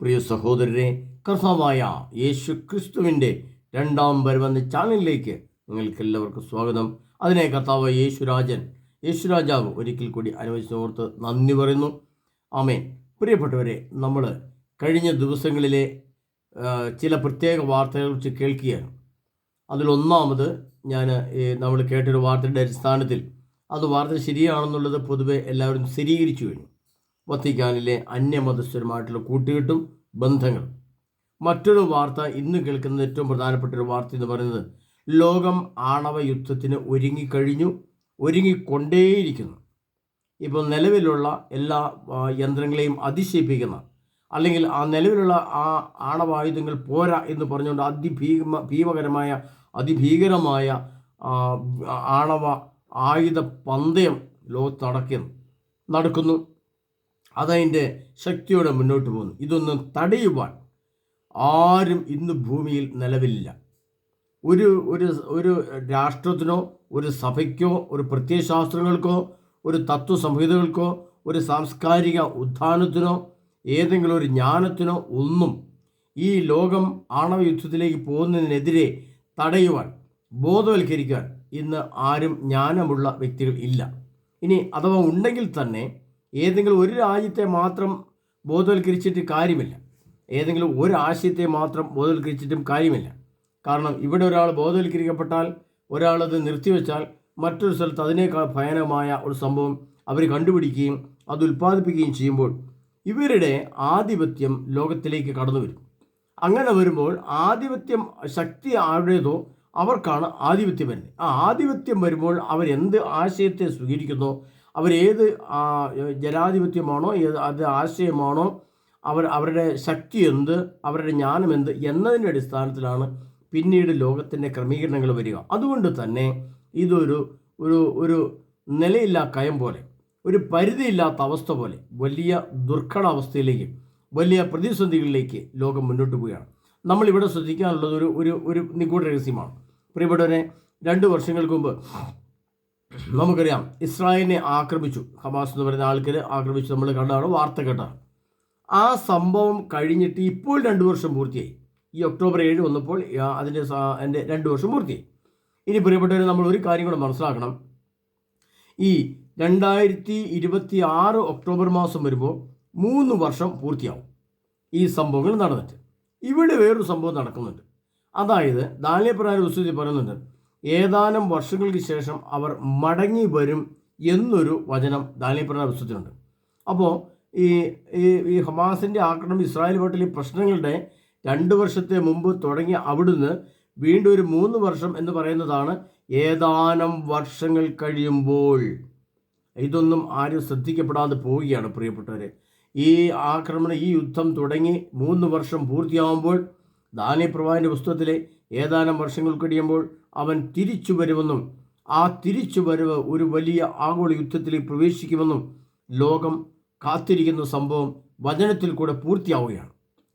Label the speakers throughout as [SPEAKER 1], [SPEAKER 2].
[SPEAKER 1] പ്രിയ സഹോദരരെ കർത്താവായ യേശു ക്രിസ്തുവിന്റെ രണ്ടാം വരവെന്ന ചാനലിലേക്ക് നിങ്ങൾക്ക് എല്ലാവർക്കും സ്വാഗതം. അതിനെ കർത്താവ് യേശുരാജൻ യേശുരാജാവ് ഒരിക്കൽ കൂടി അനുവദിച്ചോർത്ത് നന്ദി പറയുന്നു. ആമേൻ. പ്രിയപ്പെട്ടവരെ നമ്മൾ കഴിഞ്ഞ ദിവസങ്ങളിലെ ചില പ്രത്യേക വാർത്തകളെ കുറിച്ച് കേൾക്കുകയാണ്. അതിലൊന്നാമത് ഞാൻ നമ്മൾ കേട്ടൊരു വാർത്തയുടെ അടിസ്ഥാനത്തിൽ. അത് വാർത്ത ശരിയാണെന്നുള്ളത് പൊതുവെ എല്ലാവരും സ്ഥിരീകരിച്ചു കഴിഞ്ഞു. വത്തിക്കാനിലെ അന്യമതസ്ഥരുമായിട്ടുള്ള കൂട്ടുകെട്ടും ബന്ധങ്ങൾ മറ്റൊരു വാർത്ത ഇന്ന് കേൾക്കുന്ന ഏറ്റവും പ്രധാനപ്പെട്ട ഒരു വാർത്ത എന്ന് പറയുന്നത് ലോകം ആണവ യുദ്ധത്തിന് ഒരുങ്ങിക്കഴിഞ്ഞു ഒരുങ്ങിക്കൊണ്ടേയിരിക്കുന്നു. ഇപ്പോൾ നിലവിലുള്ള എല്ലാ യന്ത്രങ്ങളെയും അതിശയിപ്പിക്കുന്ന അല്ലെങ്കിൽ ആ നിലവിലുള്ള ആ ആണവായുധങ്ങൾ പോരാ എന്ന് പറഞ്ഞുകൊണ്ട് അതിഭീമ ഭീമകരമായ അതിഭീകരമായ ആണവ ആയുധ പന്തയം ലോകത്ത് നടക്കുന്നു നടക്കുന്നു. അതതിന്റെ ശക്തിയോടെ മുന്നോട്ട് പോകുന്നു. ഇതൊന്നും തടയുവാൻ ആരും ഇന്ന് ഭൂമിയിൽ നിലവിലില്ല. ഒരു ഒരു ഒരു രാഷ്ട്രത്തിനോ ഒരു സഭയ്ക്കോ ഒരു പ്രത്യയശാസ്ത്രങ്ങൾക്കോ ഒരു തത്വസംഹിതകൾക്കോ ഒരു സാംസ്കാരിക ഉത്ഥാനത്തിനോ ഏതെങ്കിലും ഒരു ജ്ഞാനത്തിനോ ഒന്നും ഈ ലോകം ആണവ യുദ്ധത്തിലേക്ക് പോകുന്നതിനെതിരെ തടയുവാൻ ബോധവൽക്കരിക്കാൻ ഇന്ന് ആരും ജ്ഞാനമുള്ള വ്യക്തികൾ ഇല്ല. ഇനി അഥവാ ഉണ്ടെങ്കിൽ തന്നെ ഏതെങ്കിലും ഒരു രാജ്യത്തെ മാത്രം ബോധവൽക്കരിച്ചിട്ട് കാര്യമില്ല. ഏതെങ്കിലും ഒരു ആശയത്തെ മാത്രം ബോധവൽക്കരിച്ചിട്ടും കാര്യമില്ല. കാരണം ഇവിടെ ഒരാൾ ബോധവൽക്കരിക്കപ്പെട്ടാൽ ഒരാളത് നിർത്തിവെച്ചാൽ മറ്റൊരു സ്ഥലത്ത് അതിനേക്കാൾ ഭയാനകമായ ഒരു സംഭവം അവർ കണ്ടുപിടിക്കുകയും അത് ഉൽപ്പാദിപ്പിക്കുകയും ചെയ്യുമ്പോൾ ഇവരുടെ ആധിപത്യം ലോകത്തിലേക്ക് കടന്നു വരും. അങ്ങനെ വരുമ്പോൾ ആധിപത്യം ശക്തി ആരുടേതോ അവർക്കാണ് ആധിപത്യം വരുന്നത്. ആ ആധിപത്യം വരുമ്പോൾ അവരെന്ത് ആശയത്തെ സ്വീകരിക്കുന്നോ അവരേത് ജനാധിപത്യമാണോ ഏത് അത് ആശയമാണോ അവർ അവരുടെ ശക്തി എന്ത് അവരുടെ ജ്ഞാനം എന്ത് എന്നതിന്റെ അടിസ്ഥാനത്തിലാണ് പിന്നീട് ലോകത്തിന്റെ ക്രമീകരണങ്ങൾ വരിക. അതുകൊണ്ട് തന്നെ ഇതൊരു ഒരു ഒരു നിലയില്ലാ കയം പോലെ ഒരു പരിധിയില്ലാത്ത അവസ്ഥ പോലെ വലിയ ദുർഘട അവസ്ഥയിലേക്ക് വലിയ പ്രതിസന്ധികളിലേക്ക് ലോകം മുന്നോട്ട് പോവുകയാണ്. നമ്മളിവിടെ ശ്രദ്ധിക്കാനുള്ളത് ഒരു ഒരു ഒരു നിഗൂഢ രഹസ്യമാണ്. പ്രിയപ്പെട്ടവരെ രണ്ട് വർഷങ്ങൾക്ക് മുമ്പ് നമുക്കറിയാം ഇസ്രായേലിനെ ആക്രമിച്ചു. ഹമാസ് എന്ന് പറയുന്ന ആൾക്കാർ ആക്രമിച്ചു നമ്മൾ കണ്ടതാണ് വാർത്ത കേട്ടാണ് ആ സംഭവം കഴിഞ്ഞിട്ട് ഇപ്പോൾ രണ്ട് വർഷം പൂർത്തിയായി. ഈ ഒക്ടോബർ ഏഴ് വന്നപ്പോൾ അതിന്റെ എന്റെ രണ്ട് വർഷം പൂർത്തിയായി. ഇനി പ്രിയപ്പെട്ടവരെ നമ്മൾ ഒരു കാര്യം കൂടെ മനസ്സിലാക്കണം. ഈ രണ്ടായിരത്തി ഇരുപത്തി ആറ് ഒക്ടോബർ മാസം വരുമ്പോൾ മൂന്ന് വർഷം പൂർത്തിയാവും ഈ സംഭവങ്ങൾ നടന്നിട്ട്. ഇവിടെ വേറൊരു സംഭവം നടക്കുന്നുണ്ട്. അതായത് ദാനിയപ്രകാരം വിശ്വസിച്ച് പറയുന്നുണ്ട് ഏതാനും വർഷങ്ങൾക്ക് ശേഷം അവർ മടങ്ങി വരും എന്നൊരു വചനം ദാനിയപ്രകാരം വിശ്വത്തിനുണ്ട് അപ്പോൾ ഈ ഈ ഹമാസിന്റെ ആക്രമണം ഇസ്രായേൽ വീട്ടിൽ ഈ പ്രശ്നങ്ങളുടെ രണ്ട് വർഷത്തെ മുമ്പ് തുടങ്ങി അവിടുന്ന് വീണ്ടും ഒരു മൂന്ന് വർഷം എന്ന് പറയുന്നതാണ് ഏതാനും വർഷങ്ങൾ കഴിയുമ്പോൾ. ഇതൊന്നും ആരും ശ്രദ്ധിക്കപ്പെടാതെ പോവുകയാണ് പ്രിയപ്പെട്ടവരെ. ഈ ആക്രമണം ഈ യുദ്ധം തുടങ്ങി മൂന്ന് വർഷം പൂർത്തിയാവുമ്പോൾ ദാനി പ്രവാഹിന്റെ പുസ്തകത്തിലെ ഏതാനും വർഷങ്ങൾ കഴിയുമ്പോൾ അവൻ തിരിച്ചു വരുമെന്നും ആ തിരിച്ചു വരവ് ഒരു വലിയ ആഗോള യുദ്ധത്തിൽ പ്രവേശിക്കുമെന്നും ലോകം കാത്തിരിക്കുന്ന സംഭവം വചനത്തിൽ കൂടെ പൂർത്തിയാവുകയാണ്.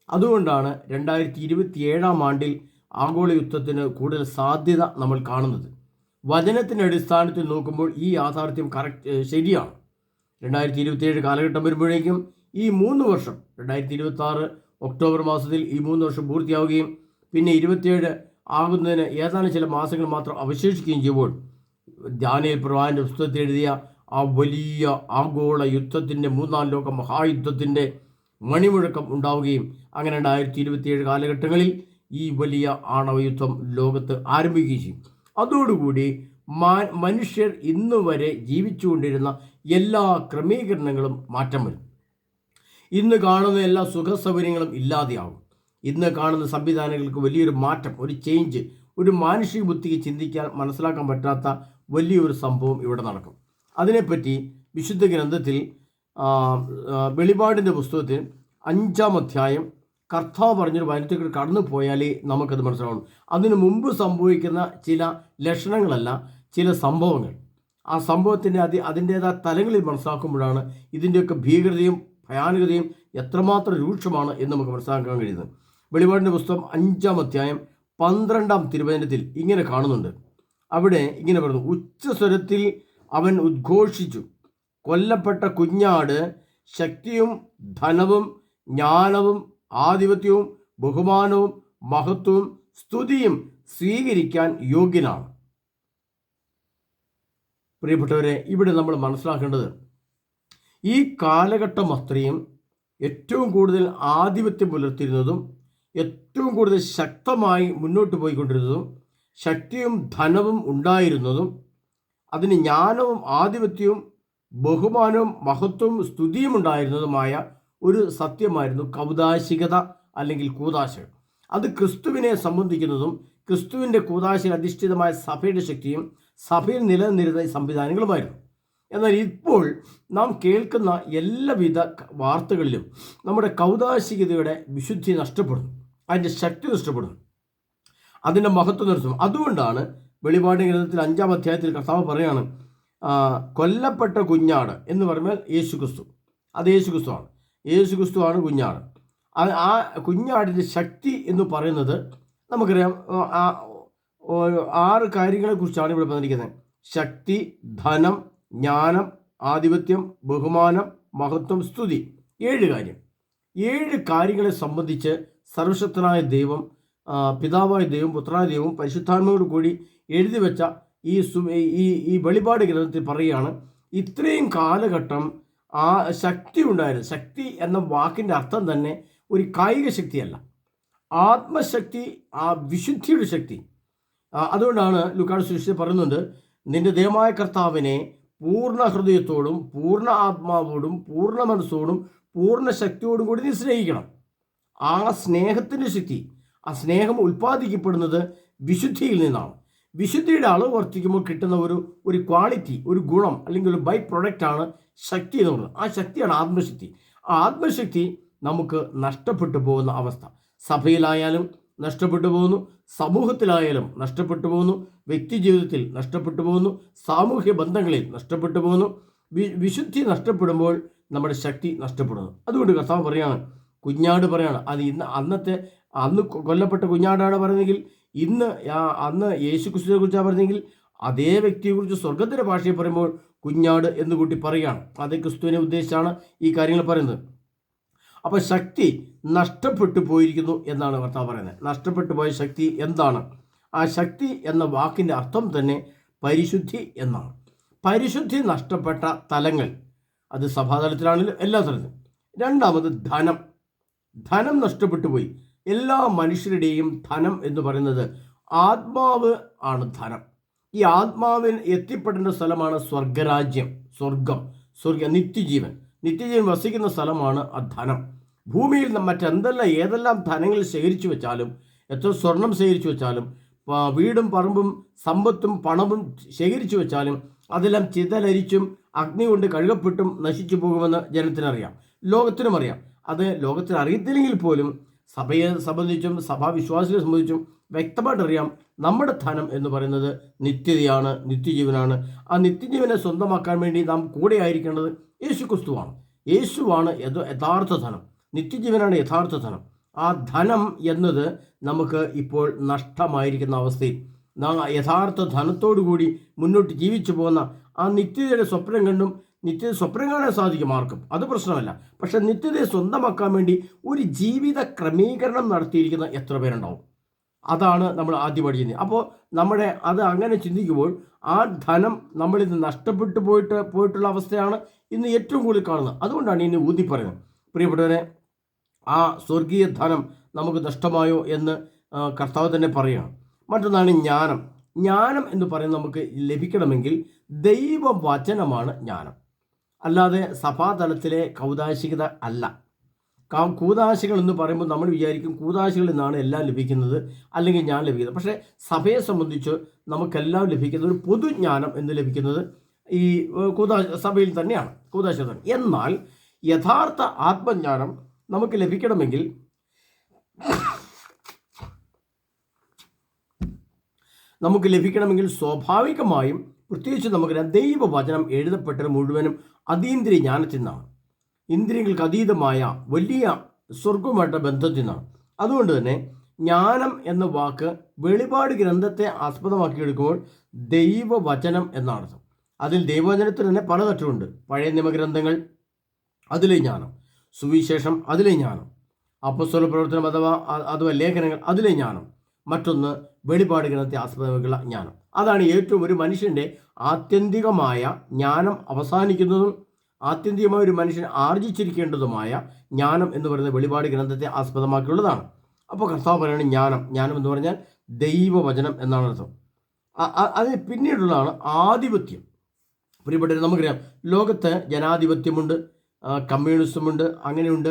[SPEAKER 1] അതുകൊണ്ടാണ് രണ്ടായിരത്തി ഇരുപത്തി ഏഴാം ആണ്ടിൽ ആഗോള യുദ്ധത്തിന് കൂടുതൽ സാധ്യത നമ്മൾ കാണുന്നത്. വചനത്തിന്റെ അടിസ്ഥാനത്തിൽ നോക്കുമ്പോൾ ഈ യാഥാർത്ഥ്യം കറക്റ്റ് ശരിയാണ്. രണ്ടായിരത്തി ഇരുപത്തിയേഴ് കാലഘട്ടം വരുമ്പോഴേക്കും ഈ മൂന്ന് വർഷം രണ്ടായിരത്തി ഇരുപത്തി ഒക്ടോബർ മാസത്തിൽ ഈ മൂന്ന് വർഷം പൂർത്തിയാവുകയും പിന്നെ ഇരുപത്തിയേഴ് ആകുന്നതിന് ഏതാനും ചില മാസങ്ങൾ മാത്രം അവശേഷിക്കുകയും ചെയ്യുമ്പോൾ ദാനിയൽ പ്രവാഹന്റെ പുസ്തകത്തിൽ എഴുതിയ ആ വലിയ ആഗോള യുദ്ധത്തിന്റെ മൂന്നാം ലോക മഹായുദ്ധത്തിന്റെ മണിമുഴക്കം ഉണ്ടാവുകയും അങ്ങനെ രണ്ടായിരത്തി ഇരുപത്തിയേഴ് കാലഘട്ടങ്ങളിൽ ഈ വലിയ ആണവ യുദ്ധം ലോകത്ത് ആരംഭിക്കുകയും ചെയ്യും. അതോടുകൂടി മാ- മനുഷ്യർ ഇന്ന് വരെ ജീവിച്ചുകൊണ്ടിരുന്ന എല്ലാ ക്രമീകരണങ്ങളും മാറ്റം വരും. ഇന്ന് കാണുന്ന എല്ലാ സുഖ സൗകര്യങ്ങളും ഇല്ലാതെയാവും. ഇന്ന് കാണുന്ന സംവിധാനങ്ങൾക്ക് വലിയൊരു മാറ്റം ഒരു ചേഞ്ച് ഒരു മാനുഷിക ബുദ്ധിക്ക് ചിന്തിക്കാൻ മനസ്സിലാക്കാൻ പറ്റാത്ത വലിയൊരു സംഭവം ഇവിടെ നടക്കും. അതിനെപ്പറ്റി വിശുദ്ധ ഗ്രന്ഥത്തിൽ വെളിപാടിന്റെ പുസ്തകത്തിൽ അഞ്ചാം അധ്യായം കർത്താവ് പറഞ്ഞൊരു വനത്തേക്ക് കടന്നു പോയാലേ നമുക്കത് മനസ്സിലാവും അതിനു മുമ്പ് സംഭവിക്കുന്ന ചില ലക്ഷണങ്ങളല്ല ചില സംഭവങ്ങൾ. ആ സംഭവത്തിന്റെ അതി അതിന്റേതായ തലങ്ങളിൽ മനസ്സിലാക്കുമ്പോഴാണ് ഇതിന്റെയൊക്കെ ഭീകരതയും ഭയാനകതയും എത്രമാത്രം രൂക്ഷമാണ് എന്ന് നമുക്ക് മനസ്സിലാക്കാൻ കഴിയുന്നത്. വെളിപാടിന്റെ പുസ്തകം അഞ്ചാം അധ്യായം പന്ത്രണ്ടാം തിരുവചനത്തിൽ ഇങ്ങനെ കാണുന്നുണ്ട്. അവിടെ ഇങ്ങനെ പറഞ്ഞു ഉച്ചസ്വരത്തിൽ അവൻ ഉദ്ഘോഷിച്ചു. കൊല്ലപ്പെട്ട കുഞ്ഞാട് ശക്തിയും ധനവും ജ്ഞാനവും ആധിപത്യവും ബഹുമാനവും മഹത്വവും സ്തുതിയും സ്വീകരിക്കാൻ യോഗ്യനാണ്. പ്രിയപ്പെട്ടവരെ ഇവിടെ നമ്മൾ മനസ്സിലാക്കേണ്ടത് ഈ കാലഘട്ടം അത്രയും ഏറ്റവും കൂടുതൽ ആധിപത്യം പുലർത്തിയിരുന്നതും ഏറ്റവും കൂടുതൽ ശക്തമായി മുന്നോട്ട് പോയിക്കൊണ്ടിരുന്നതും ശക്തിയും ധനവും ഉണ്ടായിരുന്നതും അതിന് ജ്ഞാനവും ആധിപത്യവും ബഹുമാനവും മഹത്വവും സ്തുതിയും ഉണ്ടായിരുന്നതുമായ ഒരു സത്യമായിരുന്നു കൗതാശികത അല്ലെങ്കിൽ കൂതാശ അത് ക്രിസ്തുവിനെ സംബന്ധിക്കുന്നതും ക്രിസ്തുവിന്റെ കൂതാശയിൽ അധിഷ്ഠിതമായ സഭയുടെ ശക്തിയും സഭയിൽ നിലനിന്നിരുന്ന സംവിധാനങ്ങളുമായിരുന്നു. എന്നാൽ ഇപ്പോൾ നാം കേൾക്കുന്ന എല്ലാവിധ വാർത്തകളിലും നമ്മുടെ കൗതാശികതയുടെ വിശുദ്ധി നഷ്ടപ്പെടുന്നു. അതിന്റെ ശക്തി നഷ്ടപ്പെടുന്നു. അതിന്റെ മഹത്വം നിർത്തും അതുകൊണ്ടാണ് വെളിപാട് ഗ്രന്ഥത്തിൽ അഞ്ചാം അധ്യായത്തിൽ കർത്താവ് പറയാണ് കൊല്ലപ്പെട്ട കുഞ്ഞാട് എന്ന് പറഞ്ഞാൽ യേശു ക്രിസ്തു അത് യേശു ക്രിസ്തുവാണ് യേശു ക്രിസ്തുവാണ് കുഞ്ഞാട് ആ കുഞ്ഞാടിന്റെ ശക്തി എന്ന് പറയുന്നത് നമുക്കറിയാം ആറ് കാര്യങ്ങളെക്കുറിച്ചാണ് ഇവിടെ പറഞ്ഞിരിക്കുന്നത്. ശക്തി ധനം ജ്ഞാനം ആധിപത്യം ബഹുമാനം മഹത്വം സ്തുതി. ഏഴ് കാര്യം. ഏഴ് കാര്യങ്ങളെ സംബന്ധിച്ച് സർവശക്തനായ ദൈവം പിതാവായ ദൈവം പുത്രനായ ദൈവം പരിശുദ്ധാത്മയോട് കൂടി എഴുതി വെച്ച ഈ ഈ ഈ വെളിപാട് ഗ്രന്ഥത്തിൽ പറയുകയാണ് ഇത്രയും കാലഘട്ടം ആ ശക്തി ഉണ്ടായിരുന്നു. ശക്തി എന്ന വാക്കിന്റെ അർത്ഥം തന്നെ ഒരു കായിക ശക്തിയല്ല. ആത്മശക്തി ആ വിശുദ്ധിയുടെ ശക്തി. അതുകൊണ്ടാണ് ലുക്കാട് സുവിശേഷം പറയുന്നുണ്ട് നിന്റെ ദൈവമായ കർത്താവിനെ പൂർണ ഹൃദയത്തോടും പൂർണ ആത്മാവോടും പൂർണ മനസ്സോടും പൂർണ ശക്തിയോടും കൂടി നീ സ്നേഹിക്കണം. ആ സ്നേഹത്തിന്റെ ശക്തി ആ സ്നേഹം ഉൽപ്പാദിക്കപ്പെടുന്നത് വിശുദ്ധിയിൽ നിന്നാണ്. വിശുദ്ധിയുടെ അളവ് വർദ്ധിക്കുമ്പോൾ കിട്ടുന്ന ഒരു ഒരു ക്വാളിറ്റി ഒരു ഗുണം അല്ലെങ്കിൽ ഒരു ബൈ പ്രൊഡക്റ്റാണ് ശക്തി എന്ന് പറയുന്നത്. ആ ശക്തിയാണ് ആത്മശക്തി. ആ ആത്മശക്തി നമുക്ക് നഷ്ടപ്പെട്ടു പോകുന്ന അവസ്ഥ. സഭയിലായാലും നഷ്ടപ്പെട്ടു പോകുന്നു. സമൂഹത്തിലായാലും നഷ്ടപ്പെട്ടു പോകുന്നു. വ്യക്തി ജീവിതത്തിൽ നഷ്ടപ്പെട്ടു പോകുന്നു. സാമൂഹ്യ ബന്ധങ്ങളിൽ നഷ്ടപ്പെട്ടു പോകുന്നു. വിശുദ്ധി നഷ്ടപ്പെടുമ്പോൾ നമ്മുടെ ശക്തി നഷ്ടപ്പെടുന്നു. അതുകൊണ്ട് കർത്താവ് പറയാണ് കുഞ്ഞാട് പറയാണ്. അത് ഇന്ന് അന്നത്തെ അന്ന് കൊല്ലപ്പെട്ട കുഞ്ഞാടാണ് പറയുന്നതെങ്കിൽ ഇന്ന് അന്ന് യേശു ക്രിസ്തുവിനെ കുറിച്ചാണ് പറഞ്ഞെങ്കിൽ അതേ വ്യക്തിയെക്കുറിച്ച് സ്വർഗത്തിന്റെ ഭാഷയിൽ പറയുമ്പോൾ കുഞ്ഞാട് എന്ന് കൂട്ടി പറയുകയാണ്. അതേ ക്രിസ്തുവിനെ ഉദ്ദേശിച്ചാണ് ഈ കാര്യങ്ങൾ പറയുന്നത്. അപ്പോൾ ശക്തി നഷ്ടപ്പെട്ടു പോയിരിക്കുന്നു എന്നാണ് കർത്താവ് പറയുന്നത്. നഷ്ടപ്പെട്ടു പോയ ശക്തി എന്താണ്? ആ ശക്തി എന്ന വാക്കിന്റെ അർത്ഥം തന്നെ പരിശുദ്ധി എന്നാണ്. പരിശുദ്ധി നഷ്ടപ്പെട്ട തലങ്ങൾ. അത് സഭാതലത്തിലാണെങ്കിലും എല്ലാ തലത്തിലും. രണ്ടാമത് ധനം. ധനം നഷ്ടപ്പെട്ടു പോയി. എല്ലാ മനുഷ്യരുടെയും ധനം എന്ന് പറയുന്നത് ആത്മാവ് ആണ് ധനം. ഈ ആത്മാവിന് എത്തിപ്പെടേണ്ട സ്ഥലമാണ് സ്വർഗരാജ്യം സ്വർഗം സ്വർഗ നിത്യജീവൻ. നിത്യജീവൻ വസിക്കുന്ന സ്ഥലമാണ് ആ ധനം. ഭൂമിയിൽ മറ്റെന്തെല്ലാം ഏതെല്ലാം ധനങ്ങൾ ശേഖരിച്ചു വെച്ചാലും എത്ര സ്വർണം ശേഖരിച്ചു വെച്ചാലും വീടും പറമ്പും സമ്പത്തും പണവും ശേഖരിച്ചു വെച്ചാലും അതെല്ലാം ചിതലരിച്ചും അഗ്നി കൊണ്ട് കഴുകപ്പെട്ടും നശിച്ചു പോകുമെന്ന് ജനത്തിനറിയാം. ലോകത്തിനും അറിയാം അത് ലോകത്തിൽ അറിയത്തില്ലെങ്കിൽ പോലും സഭയെ സംബന്ധിച്ചും സഭാവിശ്വാസികളെ സംബന്ധിച്ചും വ്യക്തമായിട്ട് അറിയാം നമ്മുടെ ധനം എന്ന് പറയുന്നത് നിത്യതയാണ് നിത്യജീവനാണ്. ആ നിത്യജീവനെ സ്വന്തമാക്കാൻ വേണ്ടി നാം കൂടെ ആയിരിക്കേണ്ടത് യേശു ക്രിസ്തുവാണ് യേശുവാണ് യഥാർത്ഥ ധനം. നിത്യജീവനാണ് യഥാർത്ഥ ധനം. ആ ധനം എന്നത് നമുക്ക് ഇപ്പോൾ നഷ്ടമായിരിക്കുന്ന അവസ്ഥയിൽ നാം യഥാർത്ഥ ധനത്തോടു കൂടി മുന്നോട്ട് ജീവിച്ചു പോകുന്ന ആ നിത്യതയുടെ സ്വപ്നം കണ്ടും നിത്യത സ്വപ്നം കാണാൻ സാധിക്കും ആർക്കും. അത് പ്രശ്നമല്ല. പക്ഷെ നിത്യതയെ സ്വന്തമാക്കാൻ വേണ്ടി ഒരു ജീവിത ക്രമീകരണം നടത്തിയിരിക്കുന്ന എത്ര പേരുണ്ടാവും? അതാണ് നമ്മൾ ആദ്യം പഠിക്കുന്നത് അപ്പോൾ നമ്മുടെ അത് അങ്ങനെ ചിന്തിക്കുമ്പോൾ ആ ധനം നമ്മളിൽ നിന്ന് നഷ്ടപ്പെട്ടു പോയിട്ട് പോയിട്ടുള്ള അവസ്ഥയാണ് ഇന്ന് ഏറ്റവും കൂടുതൽ കാണുന്നത്. അതുകൊണ്ടാണ് ഇനി ഊതി പറയുന്നത്. പ്രിയപ്പെട്ടവരെ ആ സ്വർഗീയ ധനം നമുക്ക് നഷ്ടമായോ എന്ന് കർത്താവ് തന്നെ പറയുകയാണ്. മറ്റൊന്നാണ് ജ്ഞാനം. ജ്ഞാനം എന്ന് പറയുന്നത് നമുക്ക് ലഭിക്കണമെങ്കിൽ ദൈവവചനമാണ് ജ്ഞാനം. അല്ലാതെ സഭാതലത്തിലെ കൗതാശികത അല്ല. കാ- കൂതാശികൾ എന്ന് പറയുമ്പോൾ നമ്മൾ വിചാരിക്കും കൂതാശികളിൽ നിന്നാണ് എല്ലാം ലഭിക്കുന്നത് അല്ലെങ്കിൽ ഞാൻ ലഭിക്കുന്നത്. പക്ഷേ സഭയെ സംബന്ധിച്ച് നമുക്കെല്ലാം ലഭിക്കുന്ന ഒരു പൊതുജ്ഞാനം എന്ന് ലഭിക്കുന്നത് ഈ കൂതാശ സഭയിൽ തന്നെയാണ് കൂതാശ തന്നെ എന്നാൽ യഥാർത്ഥ ആത്മജ്ഞാനം നമുക്ക് ലഭിക്കണമെങ്കിൽ നമുക്ക് ലഭിക്കണമെങ്കിൽ സ്വാഭാവികമായും പ്രത്യേകിച്ച് നമുക്കറിയാം ദൈവവചനം എഴുതപ്പെട്ടത് മുഴുവനും അതീന്ദ്രിയ ജ്ഞാനത്തിൽ നിന്നാണ് ഇന്ദ്രിയങ്ങൾക്ക് അതീതമായ വലിയ സ്വർഗവുമായിട്ട് ബന്ധത്തിൽ നിന്നാണ് അതുകൊണ്ട് തന്നെ ജ്ഞാനം എന്ന വാക്ക് വെളിപാട് ഗ്രന്ഥത്തെ ആസ്പദമാക്കി എടുക്കുമ്പോൾ ദൈവവചനം എന്നാണ് അർത്ഥം അതിൽ ദൈവവചനത്തിൽ തന്നെ പല തട്ടുമുണ്ട് പഴയ നിയമഗ്രന്ഥങ്ങൾ അതിലെ ജ്ഞാനം. സുവിശേഷം അതിലെ ജ്ഞാനം. അപ്പസ്വല പ്രവർത്തനം അഥവാ അഥവാ ലേഖനങ്ങൾ അതിലെ ജ്ഞാനം. മറ്റൊന്ന് വെളിപാട് ഗ്രന്ഥത്തെ ആസ്പദമാക്കിയുള്ള ജ്ഞാനം അതാണ് ഏറ്റവും ഒരു മനുഷ്യന്റെ ആത്യന്തികമായ ജ്ഞാനം അവസാനിക്കുന്നതും ആത്യന്തികമായ ഒരു മനുഷ്യൻ ആർജിച്ചിരിക്കേണ്ടതുമായ ജ്ഞാനം എന്ന് പറയുന്നത് വെളിപാട് ഗ്രന്ഥത്തെ ആസ്പദമാക്കിയുള്ളതാണ് അപ്പോൾ കർത്താവ് പറയുന്നത് ജ്ഞാനം ജ്ഞാനം എന്ന് പറഞ്ഞാൽ ദൈവവചനം എന്നാണ് അർത്ഥം അ- അ- അതിന് പിന്നീടുള്ളതാണ് ആധിപത്യം പ്രിയപ്പെട്ടവർ നമുക്കറിയാം ലോകത്ത് ജനാധിപത്യമുണ്ട് കമ്മ്യൂണിസമുണ്ട് അങ്ങനെയുണ്ട്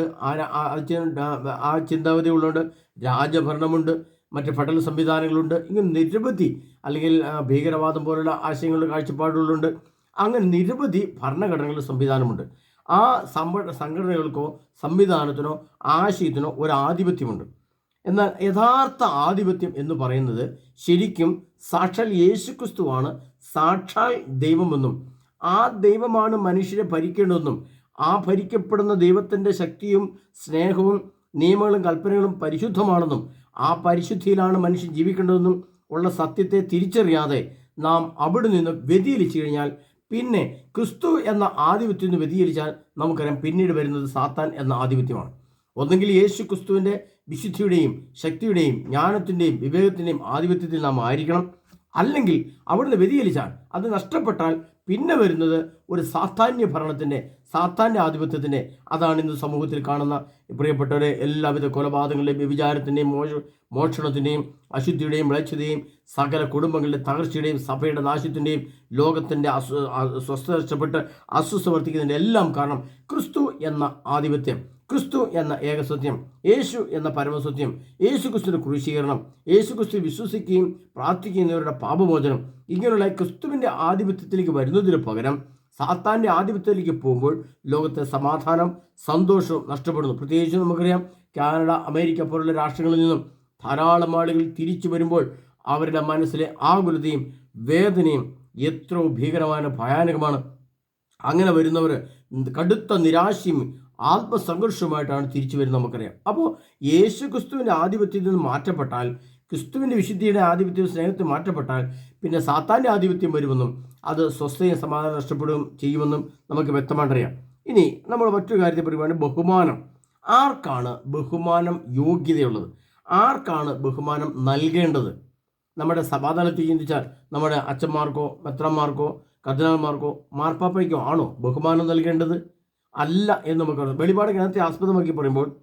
[SPEAKER 1] ആ ചിന്താഗതി ഉള്ളതുകൊണ്ട് രാജഭരണമുണ്ട് മറ്റ് ഫെഡറൽ സംവിധാനങ്ങളുണ്ട്. ഇങ്ങനെ നിരവധി അല്ലെങ്കിൽ ഭീകരവാദം പോലുള്ള ആശയങ്ങളുടെ കാഴ്ചപ്പാടുകളുണ്ട്. അങ്ങനെ നിരവധി ഭരണഘടനകളുടെ സംവിധാനമുണ്ട്. ആ സംഘ സംഘടനകൾക്കോ സംവിധാനത്തിനോ ആശയത്തിനോ ഒരു ആധിപത്യമുണ്ട് എന്നാൽ യഥാർത്ഥ ആധിപത്യം എന്ന് പറയുന്നത് ശരിക്കും സാക്ഷാൽ യേശുക്രിസ്തുവാണ്. സാക്ഷാൽ ദൈവമെന്നും ആ ദൈവമാണ് മനുഷ്യരെ ഭരിക്കേണ്ടതെന്നും ആ ഭരിക്കപ്പെടുന്ന ദൈവത്തിന്റെ ശക്തിയും സ്നേഹവും നിയമങ്ങളും കൽപ്പനകളും പരിശുദ്ധമാണെന്നും ആ പരിശുദ്ധിയിലാണ് മനുഷ്യൻ ജീവിക്കേണ്ടതെന്നും ഉള്ള സത്യത്തെ തിരിച്ചറിയാതെ നാം അവിടെ നിന്ന് വ്യതിചലിച്ചു കഴിഞ്ഞാൽ പിന്നെ ക്രിസ്തു എന്ന ആധിപത്യത്തിൽ നിന്ന് വ്യതിചലിച്ചാൽ നമുക്കറിയാം പിന്നീട് വരുന്നത് സാത്താൻ എന്ന ആധിപത്യമാണ്. ഒന്നെങ്കിൽ യേശു ക്രിസ്തുവിന്റെ വിശുദ്ധിയുടെയും ശക്തിയുടെയും ജ്ഞാനത്തിന്റെയും വിവേകത്തിന്റെയും ആധിപത്യത്തിൽ നാം ആയിരിക്കണം. അല്ലെങ്കിൽ അവിടുന്ന് വ്യതിചലിച്ചാൽ അത് നഷ്ടപ്പെട്ടാൽ പിന്നെ വരുന്നത് ഒരു സാധാന്യ ഭരണത്തിന്റെ സാത്താന്യ ആധിപത്യത്തിന്റെ. അതാണ് ഇന്ന് സമൂഹത്തിൽ കാണുന്ന പ്രിയപ്പെട്ടവരെ എല്ലാവിധ കൊലപാതകങ്ങളുടെയും വ്യഭിചാരത്തിന്റെയും മോശ മോഷണത്തിന്റെയും അശുദ്ധിയുടെയും വിളച്ചതയും സകല കുടുംബങ്ങളുടെ തകർച്ചയുടെയും സഭയുടെ നാശത്തിന്റെയും ലോകത്തിന്റെ അസ്വ നഷ്ടപ്പെട്ട് അസ്വസ്ഥ വർദ്ധിക്കുന്നതിന്റെ എല്ലാം കാരണം ക്രിസ്തു എന്ന ആധിപത്യം. ക്രിസ്തു എന്ന ഏകസത്യം യേശു എന്ന പരമസത്യം യേശു ക്രിസ്തുവിന്റെ ക്രൂശീകരണം യേശു ക്രിസ്തു വിശ്വസിക്കുകയും പ്രാർത്ഥിക്കുന്നവരുടെ പാപമോചനം ഇങ്ങനെയുള്ള ക്രിസ്തുവിന്റെ ആധിപത്യത്തിലേക്ക് വരുന്നതിന് പകരം സാത്താന്റെ ആധിപത്യത്തിലേക്ക് പോകുമ്പോൾ ലോകത്തെ സമാധാനം സന്തോഷവും നഷ്ടപ്പെടുന്നു. പ്രത്യേകിച്ച് നമുക്കറിയാം കാനഡ അമേരിക്ക പോലുള്ള രാഷ്ട്രങ്ങളിൽ നിന്നും ധാരാളം ആളുകൾ തിരിച്ചു വരുമ്പോൾ അവരുടെ മനസ്സിലെ ആകുലതയും വേദനയും എത്ര ഭീകരമായ ഭയാനകമാണ്. അങ്ങനെ വരുന്നവർ കടുത്ത നിരാശയും ആത്മസംഘർഷവുമായിട്ടാണ് തിരിച്ചു വരുന്നത് നമുക്കറിയാം. അപ്പോൾ യേശു ക്രിസ്തുവിന്റെ ആധിപത്യത്തിൽ നിന്ന് മാറ്റപ്പെട്ടാൽ ക്രിസ്തുവിന്റെ വിശുദ്ധിയുടെ ആധിപത്യം സ്നേഹത്തിൽ മാറ്റപ്പെട്ടാൽ പിന്നെ സാത്താന്റെ ആധിപത്യം വരുമെന്നും അത് സ്വസ്ഥയും സമാധാനം നഷ്ടപ്പെടുകയും ചെയ്യുമെന്നും നമുക്ക് വ്യക്തമായിട്ടറിയാം ഇനി നമ്മൾ മറ്റൊരു കാര്യത്തെ പറയുകയാണ് ബഹുമാനം. ആർക്കാണ് ബഹുമാനം യോഗ്യതയുള്ളത്? ആർക്കാണ് ബഹുമാനം നൽകേണ്ടത്? നമ്മുടെ സഭാതലത്തിൽ ചിന്തിച്ചാൽ നമ്മുടെ അച്ഛന്മാർക്കോ മെത്രന്മാർക്കോ കർദിനാൾമാർക്കോ മാർപ്പാപ്പയ്ക്കോ ആണോ ബഹുമാനം നൽകേണ്ടത്? അല്ല എന്ന് നമുക്ക് പറയാം വെളിപാട് ഗ്രന്ഥത്തെ ആസ്പദമാക്കി പറയുമ്പോൾ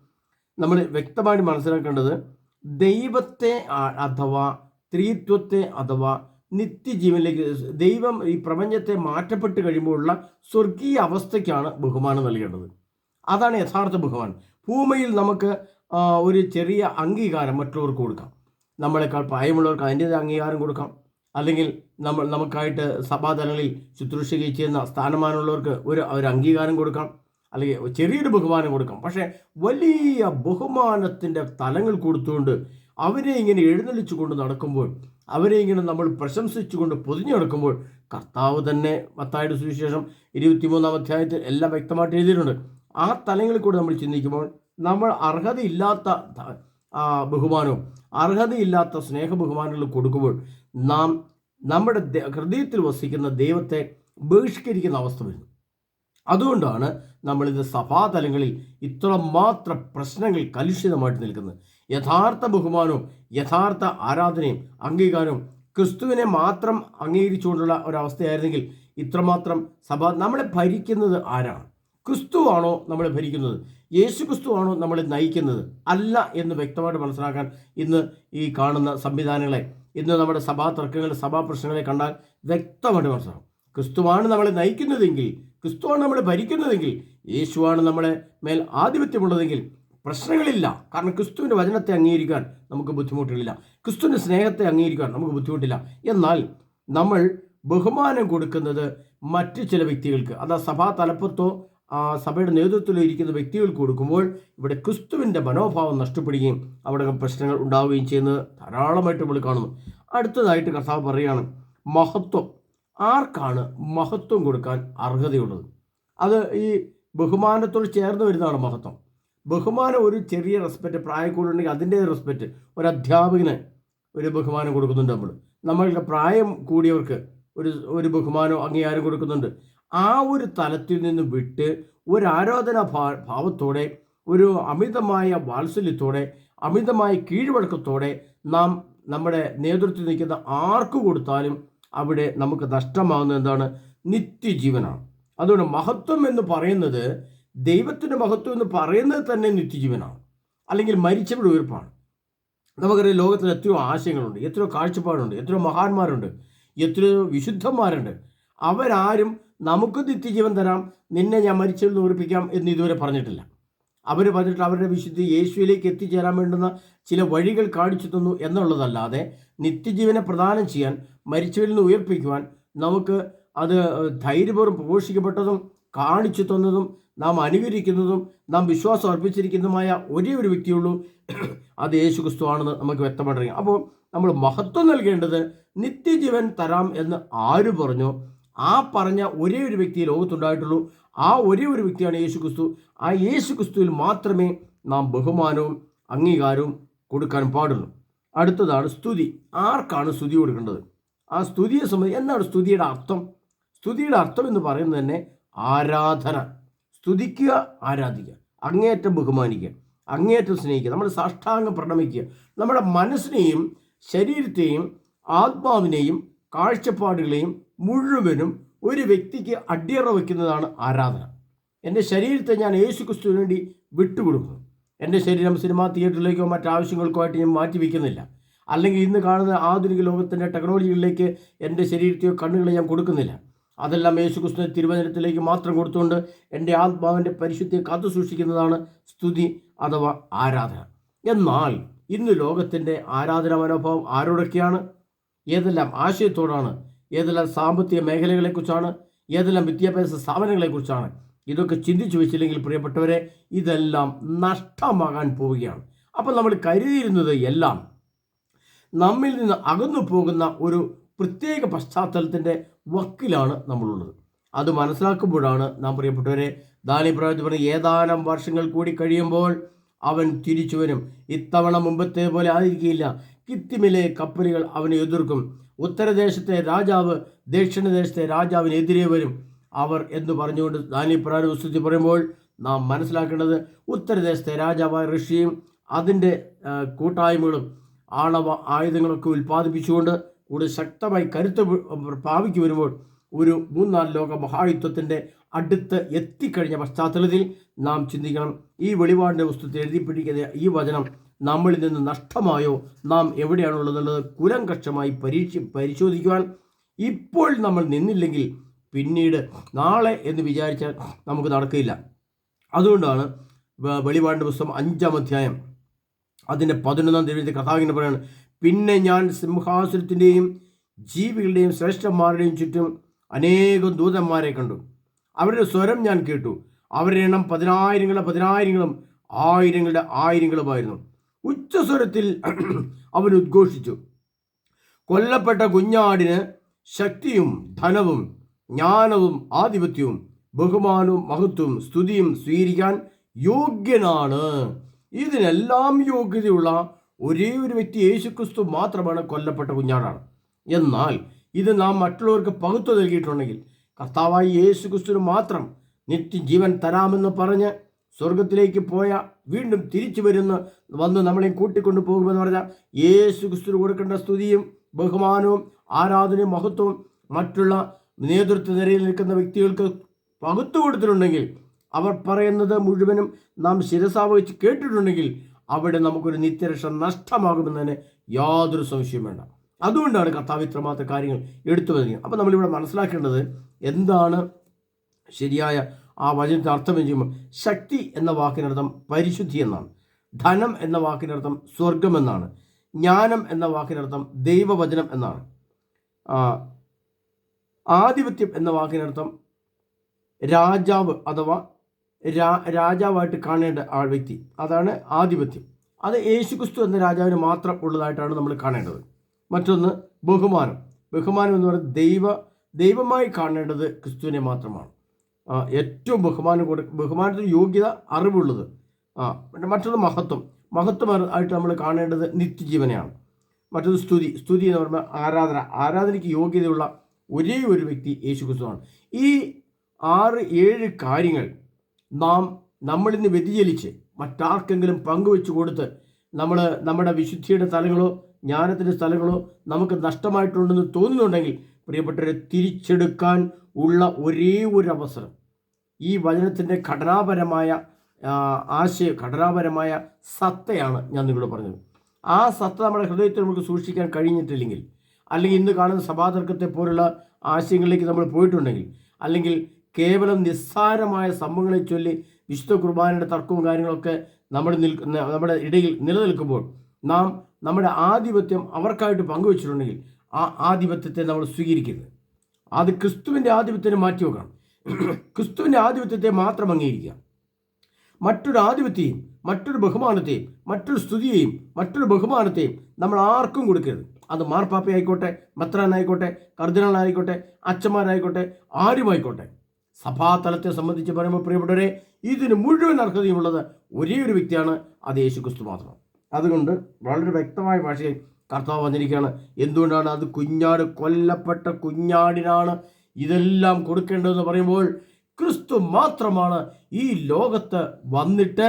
[SPEAKER 1] നമ്മൾ വ്യക്തമായിട്ട് മനസ്സിലാക്കേണ്ടത് ദൈവത്തെ അഥവാ ത്രിത്വത്തെ അഥവാ നിത്യജീവനിലേക്ക് ദൈവം ഈ പ്രപഞ്ചത്തെ മാറ്റപ്പെട്ട് കഴിയുമ്പോഴുള്ള സ്വർഗീയ അവസ്ഥയ്ക്കാണ് ബഹുമാനം നൽകേണ്ടത്. അതാണ് യഥാർത്ഥ ബഹുമാനം. ഭൂമിയിൽ നമുക്ക് ഒരു ചെറിയ അംഗീകാരം മറ്റുള്ളവർക്ക് കൊടുക്കാം. നമ്മളെക്കാൾ പ്രായമുള്ളവർക്ക് അതിന്റെ അംഗീകാരം കൊടുക്കാം. അല്ലെങ്കിൽ നമ്മൾ നമുക്കായിട്ട് സഭാതലങ്ങളിൽ ശുശ്രൂഷ ചെയ്യുന്ന സ്ഥാനമാനമുള്ളവർക്ക് ഒരു ഒരു അംഗീകാരം കൊടുക്കാം. അല്ലെങ്കിൽ ചെറിയൊരു ബഹുമാനം കൊടുക്കാം പക്ഷേ വലിയ ബഹുമാനത്തിന്റെ തലങ്ങൾ കൊടുത്തുകൊണ്ട് അവരെ ഇങ്ങനെ എഴുന്നള്ളിച്ചു കൊണ്ട് നടക്കുമ്പോൾ അവരെ ഇങ്ങനെ നമ്മൾ പ്രശംസിച്ചുകൊണ്ട് പൊതിഞ്ഞു നടക്കുമ്പോൾ കർത്താവ് തന്നെ മത്തായുടെ സുവിശേഷം ഇരുപത്തിമൂന്നാം അധ്യായത്തിൽ എല്ലാം വ്യക്തമായിട്ട് എഴുതിയിട്ടുണ്ട്. ആ തലങ്ങളിൽ കൂടെ നമ്മൾ ചിന്തിക്കുമ്പോൾ നമ്മൾ അർഹതയില്ലാത്ത ബഹുമാനവും അർഹതയില്ലാത്ത സ്നേഹ ബഹുമാനങ്ങൾ കൊടുക്കുമ്പോൾ നാം നമ്മുടെ ഹൃദയത്തിൽ വസിക്കുന്ന ദൈവത്തെ ബഹിഷ്കരിക്കുന്ന അവസ്ഥ വരുന്നു. അതുകൊണ്ടാണ് നമ്മളിത് സഭാതലങ്ങളിൽ ഇത്രമാത്രം പ്രശ്നങ്ങൾ കലുഷിതമായിട്ട് നിൽക്കുന്നത്. യഥാർത്ഥ ബഹുമാനവും യഥാർത്ഥ ആരാധനയും അംഗീകാരവും ക്രിസ്തുവിനെ മാത്രം അംഗീകരിച്ചുകൊണ്ടുള്ള ഒരവസ്ഥയായിരുന്നെങ്കിൽ ഇത്രമാത്രം സഭ നമ്മളെ ഭരിക്കുന്നത് ആരാണ്? ക്രിസ്തുവാണോ നമ്മളെ ഭരിക്കുന്നത്? യേശു ക്രിസ്തുവാണോ നമ്മളെ നയിക്കുന്നത്? അല്ല എന്ന് വ്യക്തമായിട്ട് മനസ്സിലാക്കാൻ ഇന്ന് ഈ കാണുന്ന സംവിധാനങ്ങളെ ഇന്ന് നമ്മുടെ സഭാ തർക്കങ്ങളെ സഭാ പ്രശ്നങ്ങളെ കണ്ടാൽ വ്യക്തമായിട്ട് മനസ്സിലാക്കും ക്രിസ്തുവാണ് നമ്മളെ നയിക്കുന്നതെങ്കിൽ ക്രിസ്തുവാണ് നമ്മളെ ഭരിക്കുന്നതെങ്കിൽ യേശുവാണ് നമ്മളെ മേൽ ആധിപത്യമുള്ളതെങ്കിൽ പ്രശ്നങ്ങളില്ല. കാരണം ക്രിസ്തുവിന്റെ വചനത്തെ അംഗീകരിക്കാൻ നമുക്ക് ബുദ്ധിമുട്ടില്ല ക്രിസ്തുവിന്റെ സ്നേഹത്തെ അംഗീകരിക്കാൻ നമുക്ക് ബുദ്ധിമുട്ടില്ല. എന്നാൽ നമ്മൾ ബഹുമാനം കൊടുക്കുന്നത് മറ്റ് ചില വ്യക്തികൾക്ക്. അതാ സഭാ തലപ്പത്തോ സഭയുടെ നേതൃത്വത്തിലോ ഇരിക്കുന്ന വ്യക്തികൾക്ക് കൊടുക്കുമ്പോൾ ഇവിടെ ക്രിസ്തുവിന്റെ മനോഭാവം നഷ്ടപ്പെടുകയും അവിടെ പ്രശ്നങ്ങൾ ഉണ്ടാവുകയും ചെയ്യുന്നത് ധാരാളമായിട്ട് നമ്മൾ കാണുന്നു. അടുത്തതായിട്ട് കർത്താവ് പറയുകയാണ് മഹത്വം. ആർക്കാണ് മഹത്വം കൊടുക്കാൻ അർഹതയുള്ളത്? അത് ഈ ബഹുമാനത്തോട് ചേർന്ന് വരുന്നതാണ് മഹത്വം. ബഹുമാനം ഒരു ചെറിയ റെസ്പെക്റ്റ് പ്രായക്കൂടുണ്ടെങ്കിൽ അതിന്റെ റെസ്പെക്റ്റ് ഒരു അധ്യാപകന് ഒരു ബഹുമാനം കൊടുക്കുന്നുണ്ട് നമ്മൾ. നമ്മളുടെ പ്രായം കൂടിയവർക്ക് ഒരു ഒരു ബഹുമാനം അംഗീകാരം കൊടുക്കുന്നുണ്ട്. ആ ഒരു തലത്തിൽ നിന്ന് വിട്ട് ഒരു ആരാധന ഭാവത്തോടെ ഒരു അമിതമായ വാത്സല്യത്തോടെ അമിതമായ കീഴ്വഴക്കത്തോടെ നാം നമ്മുടെ നേതൃത്വത്തിൽ നിൽക്കുന്ന ആർക്ക് കൊടുത്താലും അവിടെ നമുക്ക് നഷ്ടമാകുന്നത് എന്താണ്? നിത്യജീവനാണ്. അതുകൊണ്ട് മഹത്വം എന്ന് പറയുന്നത് ദൈവത്തിന്റെ മഹത്വം എന്ന് പറയുന്നത് തന്നെ നിത്യജീവനാണ്. അല്ലെങ്കിൽ മരിച്ചവരുടെ ഉയർപ്പാണ്. നമുക്കറിയാം ലോകത്തിൽ എത്രയോ ആശയങ്ങളുണ്ട് എത്രയോ കാഴ്ചപ്പാടുണ്ട് എത്രയോ മഹാന്മാരുണ്ട് എത്രയോ വിശുദ്ധന്മാരുണ്ട്. അവരാരും നമുക്ക് നിത്യജീവൻ തരാം നിന്നെ ഞാൻ മരിച്ചതിൽ നിന്ന് ഉറപ്പിക്കാം എന്ന് ഇതുവരെ പറഞ്ഞിട്ടില്ല. അവർ പറഞ്ഞിട്ട് അവരുടെ വിശുദ്ധി യേശുവിലേക്ക് എത്തിച്ചേരാൻ വേണ്ടുന്ന ചില വഴികൾ കാണിച്ചു തന്നു എന്നുള്ളതല്ലാതെ നിത്യജീവനെ പ്രദാനം ചെയ്യാൻ മരിച്ചവരിൽ നിന്ന് ഉയർപ്പിക്കുവാൻ നമുക്ക് അത് ധൈര്യപൂർവം പോഷിക്കപ്പെട്ടതും കാണിച്ചു തന്നതും നാം അനുകരിക്കുന്നതും നാം വിശ്വാസം അർപ്പിച്ചിരിക്കുന്നതുമായ ഒരേ ഒരു വ്യക്തിയുള്ളൂ അത് യേശു ക്രിസ്തുവാണെന്ന് നമുക്ക് വ്യക്തമായിട്ടറിയാം അപ്പോൾ നമ്മൾ മഹത്വം നൽകേണ്ടത് നിത്യജീവൻ തരാം എന്ന് ആര് പറഞ്ഞു? ആ പറഞ്ഞ ഒരേ ഒരു വ്യക്തി ലോകത്തുണ്ടായിട്ടുള്ളൂ. ആ ഒരേ ഒരു വ്യക്തിയാണ് യേശു ക്രിസ്തു ആ യേശു ക്രിസ്തുവിൽ മാത്രമേ നാം ബഹുമാനവും അംഗീകാരവും കൊടുക്കാൻ പാടുള്ളൂ. അടുത്തതാണ് സ്തുതി. ആർക്കാണ് സ്തുതി കൊടുക്കേണ്ടത്? ആ സ്തുതിയെ സംബന്ധിച്ച് എന്താണ് സ്തുതിയുടെ അർത്ഥം? സ്തുതിയുടെ അർത്ഥം എന്ന് പറയുന്നത് തന്നെ ആരാധന. സ്തുതിക്കുക ആരാധിക്കുക. അങ്ങേയറ്റം ബഹുമാനിക്കുക. അങ്ങേയറ്റം സ്നേഹിക്കുക. നമ്മുടെ സാഷ്ടാംഗം പ്രണമിക്കുക. നമ്മുടെ മനസ്സിനെയും ശരീരത്തെയും ആത്മാവിനെയും കാഴ്ചപ്പാടുകളെയും മുഴുവനും ഒരു വ്യക്തിക്ക് അടിയറ വയ്ക്കുന്നതാണ് ആരാധന. എന്റെ ശരീരത്തെ ഞാൻ യേശു ക്രിസ്തുവിന് വേണ്ടി വിട്ടുകൊടുക്കുന്നു. എന്റെ ശരീരം സിനിമാ തിയേറ്ററിലേക്കോ മറ്റാവശ്യങ്ങൾക്കോ ആയിട്ട് ഞാൻ മാറ്റി വയ്ക്കുന്നില്ല. അല്ലെങ്കിൽ ഇന്ന് കാണുന്ന ആധുനിക ലോകത്തിന്റെ ടെക്നോളജികളിലേക്ക് എന്റെ ശരീരത്തെയോ കണ്ണുകളെ ഞാൻ കൊടുക്കുന്നില്ല. അതെല്ലാം യേശു ക്രിസ്തു തിരുവചനത്തിലേക്ക് മാത്രം കൊടുത്തുകൊണ്ട് എന്റെ ആത്മാവിന്റെ പരിശുദ്ധിയെ കാത്തു സൂക്ഷിക്കുന്നതാണ് സ്തുതി അഥവാ ആരാധന. എന്നാൽ ഇന്ന് ലോകത്തിന്റെ ആരാധന മനോഭാവം ആരോടൊക്കെയാണ്? ഏതെല്ലാം ആശയത്തോടാണ് ഏതെല്ലാം സാമ്പത്തിക മേഖലകളെക്കുറിച്ചാണ് ഏതെല്ലാം വിദ്യാഭ്യാസ സ്ഥാപനങ്ങളെക്കുറിച്ചാണ് ഇതൊക്കെ ചിന്തിച്ചു വെച്ചില്ലെങ്കിൽ പ്രിയപ്പെട്ടവരെ ഇതെല്ലാം നഷ്ടമാകാൻ പോവുകയാണ്. അപ്പോൾ നമ്മൾ കരുതിയിരുന്നത് എല്ലാം നമ്മിൽ നിന്ന് അകന്നു പോകുന്ന ഒരു പ്രത്യേക പശ്ചാത്തലത്തിന്റെ വക്കിലാണ് നമ്മളുള്ളത്. അത് മനസ്സിലാക്കുമ്പോഴാണ് നാം പ്രിയപ്പെട്ടവരെ ദാനി പ്രവചനം പറഞ്ഞ ഏതാനും വർഷങ്ങൾ കൂടി കഴിയുമ്പോൾ അവൻ തിരിച്ചു വരും. ഇത്തവണ മുമ്പത്തെ പോലെ ആയിരിക്കില്ല. കിത്തിമിലെ കപ്പലുകൾ അവനെ എതിർക്കും. ഉത്തരദേശത്തെ രാജാവ് ദക്ഷിണദേശത്തെ രാജാവിനെതിരെ വരും. അവർ എന്ന് പറഞ്ഞുകൊണ്ട് ദാനി പ്രാരസ്തുതി പറയുമ്പോൾ നാം മനസ്സിലാക്കേണ്ടത് ഉത്തരദേശത്തെ രാജാവായ ഋഷിയും അതിന്റെ കൂട്ടായ്മകളും ആണവ ആയുധങ്ങളൊക്കെ ഉൽപ്പാദിപ്പിച്ചുകൊണ്ട് കൂടുതൽ ശക്തമായി കരുത്ത് പ്രാപിച്ചു വരുമ്പോൾ ഒരു മൂന്നാൽ ലോക മഹായുദ്ധത്തിന്റെ അടുത്ത് എത്തിക്കഴിഞ്ഞ പശ്ചാത്തലത്തിൽ നാം ചിന്തിക്കണം. ഈ വെളിപാടിന്റെ പുസ്തകത്തിൽ എഴുതിപ്പിടിക്കുന്ന ഈ വചനം നമ്മളിൽ നിന്ന് നഷ്ടമായോ? നാം എവിടെയാണുള്ളതെന്നുള്ളത് കുലങ്കക്ഷമായി പരീക്ഷ പരിശോധിക്കുവാൻ ഇപ്പോൾ നമ്മൾ നിന്നില്ലെങ്കിൽ പിന്നീട് നാളെ എന്ന് വിചാരിച്ചാൽ നമുക്ക് നടക്കില്ല അതുകൊണ്ടാണ് വെളിപാട് പുസ്തകം അഞ്ചാം അധ്യായം അതിന്റെ പതിനൊന്നാം തീയതി കഥാവിനെ പറയാണ് പിന്നെ ഞാൻ സിംഹാസനത്തിന്റെയും ജീവികളുടെയും ശ്രേഷ്ഠന്മാരുടെയും ചുറ്റും അനേകം ദൂതന്മാരെ കണ്ടു. അവരുടെ സ്വരം ഞാൻ കേട്ടു. അവരുടെ എണ്ണം പതിനായിരങ്ങളുടെ പതിനായിരങ്ങളും ആയിരങ്ങളുടെ ആയിരങ്ങളുമായിരുന്നു. ഉച്ചസ്വരത്തിൽ അവൻ ഉദ്ഘോഷിച്ചു. കൊല്ലപ്പെട്ട കുഞ്ഞാടിന് ശക്തിയും ധനവും ജ്ഞാനവും ആധിപത്യവും ബഹുമാനവും മഹത്വവും സ്തുതിയും സ്വീകരിക്കാൻ യോഗ്യനാണ്. ഇതിനെല്ലാം യോഗ്യതയുള്ള ഒരേ ഒരു വ്യക്തി യേശുക്രിസ്തു മാത്രമാണ് കൊല്ലപ്പെട്ട കുഞ്ഞാടാണ്. എന്നാൽ ഇത് നാം മറ്റുള്ളവർക്ക് പകുത്തു നൽകിയിട്ടുണ്ടെങ്കിൽ കർത്താവായി യേശുക്രിസ്തുവിന് മാത്രം നിത്യജീവൻ തരാമെന്ന് പറഞ്ഞ് സ്വർഗത്തിലേക്ക് പോയ വീണ്ടും തിരിച്ചു വരുന്ന വന്ന് നമ്മളെ കൂട്ടിക്കൊണ്ടു പോകുമെന്ന് പറഞ്ഞാൽ യേശു ക്രിസ്തു കൊടുക്കേണ്ട സ്തുതിയും ബഹുമാനവും ആരാധനയും മഹത്വവും മറ്റുള്ള നേതൃത്വ നിരയിൽ നിൽക്കുന്ന വ്യക്തികൾക്ക് പകുത്തു കൊടുത്തിട്ടുണ്ടെങ്കിൽ അവർ പറയുന്നത് മുഴുവനും നാം ശിരസാവഹിച്ച് കേട്ടിട്ടുണ്ടെങ്കിൽ അവിടെ നമുക്കൊരു നിത്യരക്ഷ നഷ്ടമാകുമെന്നതിന് യാതൊരു സംശയം വേണ്ട. അതുകൊണ്ടാണ് കർത്താവ് ഇത്രമാത്ര കാര്യങ്ങൾ എടുത്തു വരുന്നത് അപ്പോൾ നമ്മളിവിടെ മനസ്സിലാക്കേണ്ടത് എന്താണ് ശരിയായ ആ വചനത്തിന് അർത്ഥം ചെയ്യുമ്പോൾ ശക്തി എന്ന വാക്കിനർത്ഥം പരിശുദ്ധി എന്നാണ്. ധനം എന്ന വാക്കിനർത്ഥം സ്വർഗം എന്നാണ്. ജ്ഞാനം എന്ന വാക്കിനർത്ഥം ദൈവവചനം എന്നാണ്. ആധിപത്യം എന്ന വാക്കിനർത്ഥം രാജാവ് അഥവാ രാ രാജാവായിട്ട് കാണേണ്ട ആ വ്യക്തി. അതാണ് ആധിപത്യം. അത് യേശുക്രിസ്തു എന്ന രാജാവിന് മാത്രം ഉള്ളതായിട്ടാണ് നമ്മൾ കാണേണ്ടത്. മറ്റൊന്ന് ബഹുമാനം. ബഹുമാനം എന്ന് പറയുന്നത് ദൈവ ദൈവമായി കാണേണ്ടത് ക്രിസ്തുവിനെ മാത്രമാണ്. ഏറ്റവും ബഹുമാനം കൊടു ബഹുമാനത്തിന് യോഗ്യത അറിവുള്ളത്. ആ മറ്റൊന്ന് മഹത്വം. മഹത്വം ആയിട്ട് നമ്മൾ കാണേണ്ടത് നിത്യജീവനെയാണ്. മറ്റൊന്ന് സ്തുതി. സ്തുതി എന്ന് പറയുമ്പോൾ ആരാധന. ആരാധനയ്ക്ക് യോഗ്യതയുള്ള ഒരേ ഒരു വ്യക്തി യേശു ക്രിസ്തുവാണ് ഈ ആറ് ഏഴ് കാര്യങ്ങൾ നാം നമ്മളിന്ന് വ്യതിചലിച്ച് മറ്റാർക്കെങ്കിലും പങ്കുവെച്ചു കൊടുത്ത് നമ്മൾ നമ്മുടെ വിശുദ്ധിയുടെ സ്ഥലങ്ങളോ ജ്ഞാനത്തിന്റെ സ്ഥലങ്ങളോ നമുക്ക് നഷ്ടമായിട്ടുണ്ടെന്ന് തോന്നുന്നുണ്ടെങ്കിൽ പ്രിയപ്പെട്ടവരെ തിരിച്ചെടുക്കാൻ ഉള്ള ഒരേ ഒരു അവസരം. ഈ വചനത്തിന്റെ ഘടനാപരമായ ആശയ ഘടനാപരമായ സത്തയാണ് ഞാൻ നിങ്ങളോട് പറഞ്ഞത്. ആ സത്ത നമ്മുടെ ഹൃദയത്തിൽ നമുക്ക് സൂക്ഷിക്കാൻ കഴിഞ്ഞിട്ടില്ലെങ്കിൽ അല്ലെങ്കിൽ ഇന്ന് കാണുന്ന സഭാതർക്കത്തെ പോലുള്ള ആശയങ്ങളിലേക്ക് നമ്മൾ പോയിട്ടുണ്ടെങ്കിൽ അല്ലെങ്കിൽ കേവലം നിസ്സാരമായ സംഭവങ്ങളെ ചൊല്ലി വിശുദ്ധ കുർബാനയുടെ തർക്കവും കാര്യങ്ങളൊക്കെ നമ്മുടെ നിൽക്കുന്ന നമ്മുടെ ഇടയിൽ നിലനിൽക്കുമ്പോൾ നാം നമ്മുടെ ആധിപത്യം അവർക്കായിട്ട് പങ്കുവച്ചിട്ടുണ്ടെങ്കിൽ ആ ആധിപത്യത്തെ നമ്മൾ സ്വീകരിക്കരുത്. അത് ക്രിസ്തുവിന്റെ ആധിപത്യത്തിന് മാറ്റി വെക്കണം ക്രിസ്തുവിന്റെ ആധിപത്യത്തെ മാത്രം അംഗീകരിക്കുക. മറ്റൊരു ആധിപത്യയും മറ്റൊരു ബഹുമാനത്തെയും മറ്റൊരു സ്തുതിയെയും മറ്റൊരു ബഹുമാനത്തെയും നമ്മൾ ആർക്കും കൊടുക്കരുത്. അത് മാർപ്പാപ്പയായിക്കോട്ടെ മെത്രാനായിക്കോട്ടെ കർദിനാളായിക്കോട്ടെ അച്ഛന്മാരായിക്കോട്ടെ ആരുമായിക്കോട്ടെ സഭാതലത്തെ സംബന്ധിച്ച് പറയുമ്പോൾ പ്രിയപ്പെട്ടവരെ ഇതിന് മുഴുവൻ അർഹതയുമുള്ളത് ഒരേ ഒരു വ്യക്തിയാണ് അത് യേശു ക്രിസ്തു മാത്രം. അതുകൊണ്ട് വളരെ വ്യക്തമായ ഭാഷയിൽ കർത്താവ് വന്നിരിക്കുകയാണ്. എന്തുകൊണ്ടാണ് അത്? കുഞ്ഞാട് കൊല്ലപ്പെട്ട കുഞ്ഞാടിനാണ് ഇതെല്ലാം കൊടുക്കേണ്ടതെന്ന് പറയുമ്പോൾ ക്രിസ്തു മാത്രമാണ് ഈ ലോകത്ത് വന്നിട്ട്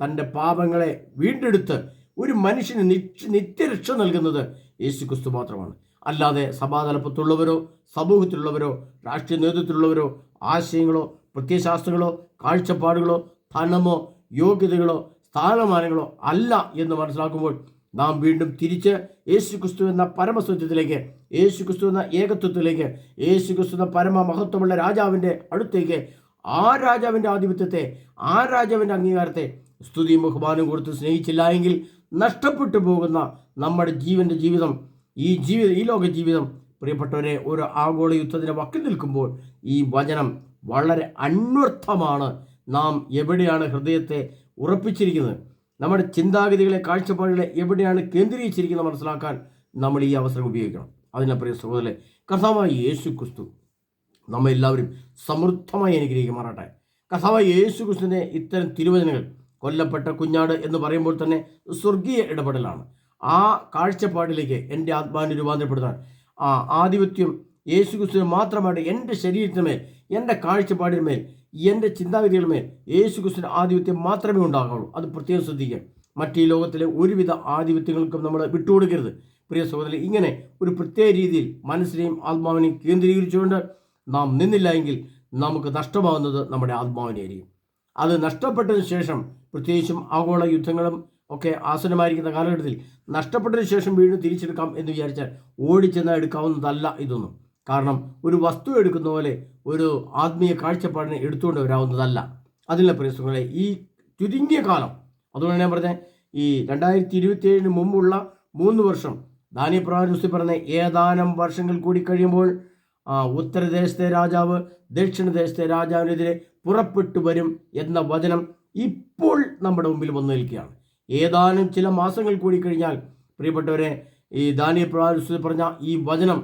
[SPEAKER 1] തന്റെ പാപങ്ങളെ വീണ്ടെടുത്ത് ഒരു മനുഷ്യന് നിത്യ നിത്യരക്ഷ നൽകുന്നത് യേശു ക്രിസ്തു മാത്രമാണ്. അല്ലാതെ സഭാതലപ്പത്തുള്ളവരോ സമൂഹത്തിലുള്ളവരോ രാഷ്ട്രീയ നേതൃത്വത്തിലുള്ളവരോ ആശയങ്ങളോ പ്രത്യയശാസ്ത്രങ്ങളോ കാഴ്ചപ്പാടുകളോ ധനമോ യോഗ്യതകളോ സ്ഥാനമാനങ്ങളോ അല്ല എന്ന് മനസ്സിലാക്കുമ്പോൾ നാം വീണ്ടും തിരിച്ച് യേശു ക്രിസ്തു എന്ന പരമസത്യത്തിലേക്ക് യേശു ക്രിസ്തു എന്ന ഏകത്വത്തിലേക്ക് യേശു ക്രിസ്തു എന്ന പരമ മഹത്വമുള്ള രാജാവിന്റെ അടുത്തേക്ക് ആ രാജാവിന്റെ ആധിപത്യത്തെ ആ രാജാവിന്റെ അംഗീകാരത്തെ സ്തുതിയും ബഹുമാനവും കൊടുത്ത് സ്നേഹിച്ചില്ല എങ്കിൽ നഷ്ടപ്പെട്ടു പോകുന്ന നമ്മുടെ ജീവന്റെ ജീവിതം ഈ ജീവിതം ഈ ലോക ജീവിതം. പ്രിയപ്പെട്ടവരെ ഒരു ആഗോള യുദ്ധത്തിന്റെ വക്കിൽ നിൽക്കുമ്പോൾ ഈ വചനം വളരെ അന്വർത്ഥമാണ്. നാം എവിടെയാണ് ഹൃദയത്തെ ഉറപ്പിച്ചിരിക്കുന്നത്? നമ്മുടെ ചിന്താഗതികളെ കാഴ്ചപ്പാടുകളെ എവിടെയാണ് കേന്ദ്രീകരിച്ചിരിക്കുന്നത് മനസ്സിലാക്കാൻ നമ്മൾ ഈ അവസരം ഉപയോഗിക്കണം. അതിനെ പ്രിയ സഹോദരനെ കർത്താവായ യേശു ക്രിസ്തു നമ്മെ എല്ലാവരും സമൃദ്ധമായി അനുഗ്രഹിക്കുമാറാട്ടെ കർത്താവായ യേശു ക്രിസ്തുവിന്റെ ഇത്തരം തിരുവചനങ്ങൾ കൊല്ലപ്പെട്ട കുഞ്ഞാട് എന്ന് പറയുമ്പോൾ തന്നെ സ്വർഗീയ ഇടപെടലാണ്. ആ കാഴ്ചപ്പാടിലേക്ക് എന്റെ ആത്മാവിനെ രൂപാന്തരപ്പെടുത്താൻ ആ ആധിപത്യം യേശു ക്രിസ്തുവിന് മാത്രമായിട്ട് എന്റെ ശരീരത്തിന്മേൽ എന്റെ കാഴ്ചപ്പാടിന്മേൽ എന്റെ ചിന്താഗതികളുമേൽ യേശു ക്രിസ്തുവിന്റെ ആധിപത്യം മാത്രമേ ഉണ്ടാകുള്ളൂ. അത് പ്രത്യേകം ശ്രദ്ധിക്കുക. മറ്റീ ലോകത്തിലെ ഒരുവിധ ആധിപത്യങ്ങൾക്കും നമ്മൾ വിട്ടുകൊടുക്കരുത്. പ്രിയ സഹോദരൻ ഇങ്ങനെ ഒരു പ്രത്യേക രീതിയിൽ മനസ്സിനെയും ആത്മാവിനെയും കേന്ദ്രീകരിച്ചുകൊണ്ട് നാം നിന്നില്ല എങ്കിൽ നമുക്ക് നഷ്ടമാകുന്നത് നമ്മുടെ ആത്മാവിനെയായിരിക്കും. അത് നഷ്ടപ്പെട്ടതിന് ശേഷം പ്രത്യേകിച്ചും ആഗോള യുദ്ധങ്ങളും ഒക്കെ ആസനമായിരിക്കുന്ന കാലഘട്ടത്തിൽ നഷ്ടപ്പെട്ടതിന് ശേഷം വീണ്ടും തിരിച്ചെടുക്കാം എന്ന് വിചാരിച്ചാൽ ഓടിച്ചെന്ന് എടുക്കാവുന്നതല്ല ഇതൊന്നും. കാരണം ഒരു വസ്തു എടുക്കുന്ന പോലെ ഒരു ആത്മീയ കാഴ്ചപ്പാടിനെ എടുത്തുകൊണ്ട് വരാവുന്നതല്ല. അതിനുള്ള പ്രയാസങ്ങളെ ഈ ചുരുങ്ങിയ കാലം. അതുകൊണ്ട് ഞാൻ പറഞ്ഞത് ഈ രണ്ടായിരത്തി ഇരുപത്തി ഏഴിന് മുമ്പുള്ള മൂന്ന് വർഷം ദാനിയ പ്രാജൂസി പറഞ്ഞ ഏതാനും വർഷങ്ങൾ കൂടി കഴിയുമ്പോൾ ഉത്തരദേശത്തെ രാജാവ് ദക്ഷിണദേശത്തെ രാജാവിനെതിരെ പുറപ്പെട്ടു വരും എന്ന വചനം ഇപ്പോൾ നമ്മുടെ മുമ്പിൽ വന്നു നിൽക്കുകയാണ്. ഏതാനും ചില മാസങ്ങൾ കൂടി കഴിഞ്ഞാൽ പ്രിയപ്പെട്ടവരെ ഈ ദാനിയ പ്രാജൂസി പറഞ്ഞ ഈ വചനം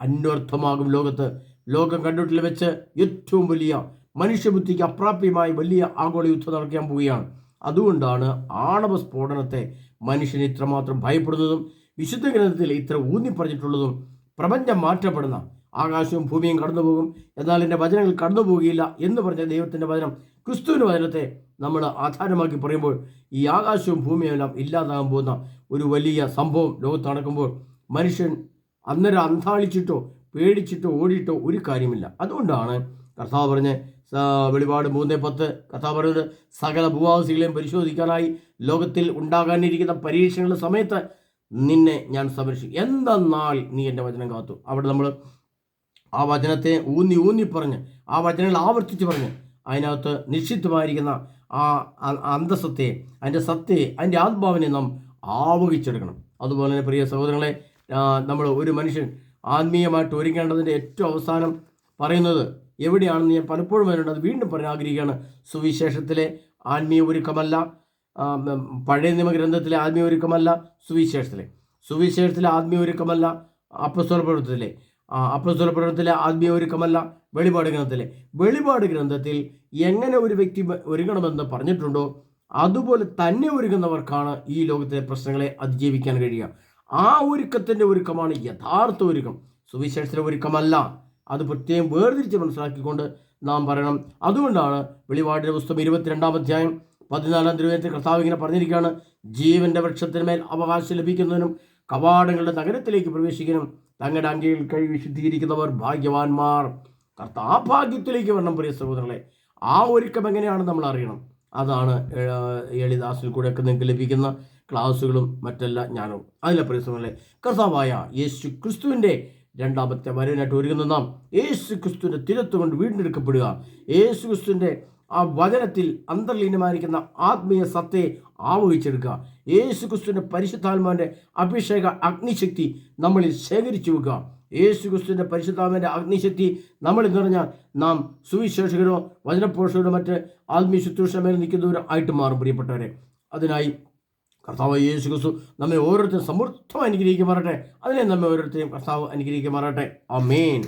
[SPEAKER 1] അന്വർത്ഥമാകും ലോകത്ത്. ലോകം കണ്ടിട്ടില്ല വെച്ച് ഏറ്റവും വലിയ മനുഷ്യബുദ്ധിക്ക് അപ്രാപ്യമായ വലിയ ആഗോള യുദ്ധം നടക്കാൻ പോവുകയാണ്. അതുകൊണ്ടാണ് ആണവ സ്ഫോടനത്തെ മനുഷ്യൻ ഇത്രമാത്രം ഭയപ്പെടുന്നതും വിശുദ്ധ ഗ്രന്ഥത്തിൽ ഇത്ര ഊന്നി പറഞ്ഞിട്ടുള്ളതും പ്രപഞ്ചം മാറ്റപ്പെടുന്ന ആകാശവും ഭൂമിയും കടന്നുപോകും. എന്നാൽ എന്റെ വചനങ്ങൾ കടന്നുപോകുകയില്ല എന്ന് പറഞ്ഞ ദൈവത്തിന്റെ വചനം ക്രിസ്തുവിന്റെ വചനത്തെ നമ്മൾ ആധാരമാക്കി പറയുമ്പോൾ ഈ ആകാശവും ഭൂമിയും എല്ലാം ഇല്ലാതാകാൻ പോകുന്ന ഒരു വലിയ സംഭവം ലോകത്ത് നടക്കുമ്പോൾ മനുഷ്യൻ അന്നേരം അന്താളിച്ചിട്ടോ പേടിച്ചിട്ടോ ഓടിയിട്ടോ ഒരു കാര്യമില്ല. അതുകൊണ്ടാണ് കർത്താവ് പറഞ്ഞ് വെളിപാട് മൂന്ന് പത്ത് കർത്താവ് പറയുന്നത് സകല ഭൂവാസികളെയും പരിശോധിക്കാനായി ലോകത്തിൽ ഉണ്ടാകാനിരിക്കുന്ന പരീക്ഷണങ്ങളുടെ സമയത്ത് നിന്നെ ഞാൻ സംരക്ഷിക്കും. എന്തെന്നാൽ നീ എന്റെ വചനം കാത്തു. അവിടെ നമ്മൾ ആ വചനത്തെ ഊന്നി ഊന്നി പറഞ്ഞ് ആ വചനങ്ങൾ ആവർത്തിച്ച് പറഞ്ഞ് അതിനകത്ത് നിശ്ചിതമായിരിക്കുന്ന ആ അന്തസത്തെ അതിന്റെ സത്യയെ അതിന്റെ ആത്മാവിനെ നാം ആവഹിച്ചെടുക്കണം. അതുപോലെ തന്നെ പ്രിയ സഹോദരങ്ങളെ നമ്മൾ ഒരു മനുഷ്യൻ ആത്മീയമായിട്ട് ഒരുങ്ങേണ്ടതിന്റെ ഏറ്റവും അവസാനം പറയുന്നത് എവിടെയാണെന്ന് ഞാൻ പലപ്പോഴും വരുന്നുണ്ട് അത് വീണ്ടും പറയാൻ ആഗ്രഹിക്കുകയാണ്. സുവിശേഷത്തിലെ ആത്മീയ ഒരുക്കമല്ല. പഴയ നിയമ പഴയ നിയമഗ്രന്ഥത്തിലെ ആത്മീയ ഒരുക്കമല്ല. സുവിശേഷത്തിലെ. സുവിശേഷത്തിലെ ആത്മീയ ഒരുക്കമല്ല. അപ്പസ്വല പ്രവർത്തനത്തിലെ അപ്പസ്വല പ്രവർത്തനത്തിലെ ആത്മീയ ഒരുക്കമല്ല. വെളിപാട് ഗ്രന്ഥത്തിലെ. വെളിപാട് ഗ്രന്ഥത്തിൽ എങ്ങനെ ഒരു വ്യക്തി ഒരുങ്ങണമെന്ന് പറഞ്ഞിട്ടുണ്ടോ? അതുപോലെ തന്നെ ഒരുങ്ങുന്നവർക്കാണ് ഈ ലോകത്തിലെ പ്രശ്നങ്ങളെ അതിജീവിക്കാൻ കഴിയുക. ആ ഒരുക്കത്തിന്റെ ഒരുക്കമാണ് യഥാർത്ഥ ഒരുക്കം. സുവിശേഷത്തിലെ ഒരുക്കമല്ല. അത് പ്രത്യേകം വേർതിരിച്ച് മനസ്സിലാക്കിക്കൊണ്ട് നാം പറയണം. അതുകൊണ്ടാണ് വെളിപാടിന്റെ പുസ്തകം ഇരുപത്തിരണ്ടാം അധ്യായം പതിനാലാം തിരുവനന്തപുരത്തിൽ കർത്താവ് ഇങ്ങനെ പറഞ്ഞിരിക്കുകയാണ്. ജീവന്റെ വൃക്ഷത്തിന്മേൽ അവകാശം ലഭിക്കുന്നതിനും കവാടങ്ങളുടെ നഗരത്തിലേക്ക് പ്രവേശിക്കാനും തങ്ങളുടെ അങ്കയിൽ കഴി വിശുദ്ധീകരിക്കുന്നവർ ഭാഗ്യവാന്മാർ. കർത്ത ആ ഭാഗ്യത്തിലേക്ക് വരണം പ്രിയ സഹോദരങ്ങളെ. ആ ഒരുക്കം എങ്ങനെയാണ് നമ്മൾ അറിയണം. അതാണ് എളിദാസിൽ കൂടെയൊക്കെ നിങ്ങൾക്ക് ലഭിക്കുന്ന ക്ലാസ്സുകളും മറ്റെല്ലാം ജ്ഞാനവും അതിലെ പ്രിയ സഹോദരങ്ങളെ കർത്താവായ യേശു ക്രിസ്തുവിന്റെ രണ്ടാമത്തെ വരവിനായിട്ട് ഒരുങ്ങുന്ന നാം യേശു ക്രിസ്തുവിന്റെ തിരത്ത് കൊണ്ട് വീണ്ടെടുക്കപ്പെടുക. യേശു ക്രിസ്തുവിന്റെ ആ വചനത്തിൽ അന്തർലീനമായിരിക്കുന്ന ആത്മീയ സത്തയെ ആവഹിച്ചെടുക്കുക. യേശു ക്രിസ്തുവിന്റെ പരിശുദ്ധാത്മാവിന്റെ അഭിഷേക അഗ്നിശക്തി നമ്മളിൽ ശേഖരിച്ചു വെക്കുക. യേശു ക്രിസ്തുവിന്റെ പരിശുദ്ധാത്മാവിന്റെ അഗ്നിശക്തി നമ്മളിൽ നിറഞ്ഞാൽ നാം സുവിശേഷകരോ വചനപോഷകരോ മറ്റ് ആത്മീയ ശുശ്രൂഷ മേൽ നിൽക്കുന്നവരോ ആയിട്ട് മാറും പ്രിയപ്പെട്ടവരെ. അതിനായി കർത്താവ് യേശു ക്രിസ്തു നമ്മെ ഓരോരുത്തരും സമൃദ്ധമായി അനുഗ്രഹിക്കുമാറട്ടെ അതിനെ നമ്മെ ഓരോരുത്തരെയും കർത്താവ് അനുഗ്രഹിക്കുമാറട്ടെ അമേൻ